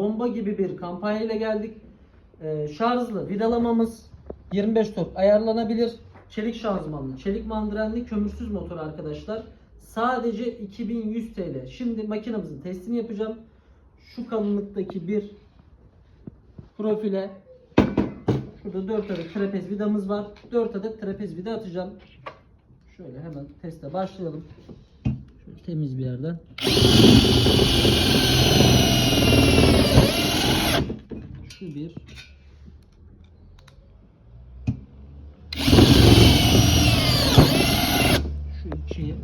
bomba gibi bir kampanya ile geldik. Ee, şarjlı vidalamamız 25 tork ayarlanabilir. Çelik şanzımanlı, çelik mandrenli, kömürsüz motor arkadaşlar. Sadece 2100 TL. Şimdi makinamızın testini yapacağım. Şu kalınlıktaki bir profile Şurada 4 adet trapez vidamız var. 4 adet trapez vida atacağım. Şöyle hemen teste başlayalım. Şöyle temiz bir yerden. Şu bir. Şu iki.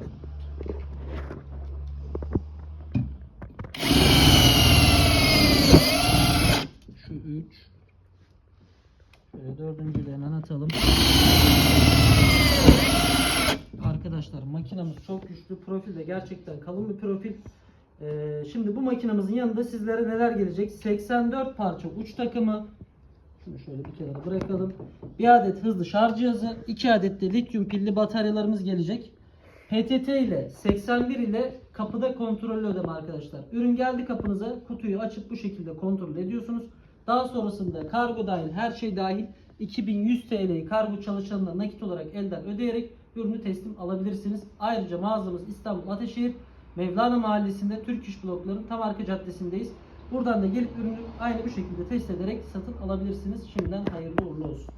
Şu üç. Şöyle dördüncüyü hemen atalım. Arkadaşlar makinamız çok güçlü. Profil de gerçekten kalın bir profil. Ee, şimdi bu makinamızın yanında sizlere neler gelecek? 84 parça uç takımı. Şunu şöyle bir kenara bırakalım. Bir adet hızlı şarj cihazı. 2 adet de lityum pilli bataryalarımız gelecek. PTT ile 81 ile kapıda kontrollü ödeme arkadaşlar. Ürün geldi kapınıza kutuyu açıp bu şekilde kontrol ediyorsunuz. Daha sonrasında kargo dahil her şey dahil 2100 TL'yi kargo çalışanına nakit olarak elden ödeyerek ürünü teslim alabilirsiniz. Ayrıca mağazamız İstanbul Ateşehir Mevlana Mahallesi'nde Türk İş Blokları'nın tam arka caddesindeyiz. Buradan da gelip ürünü aynı bu şekilde test ederek satın alabilirsiniz. Şimdiden hayırlı uğurlu olsun.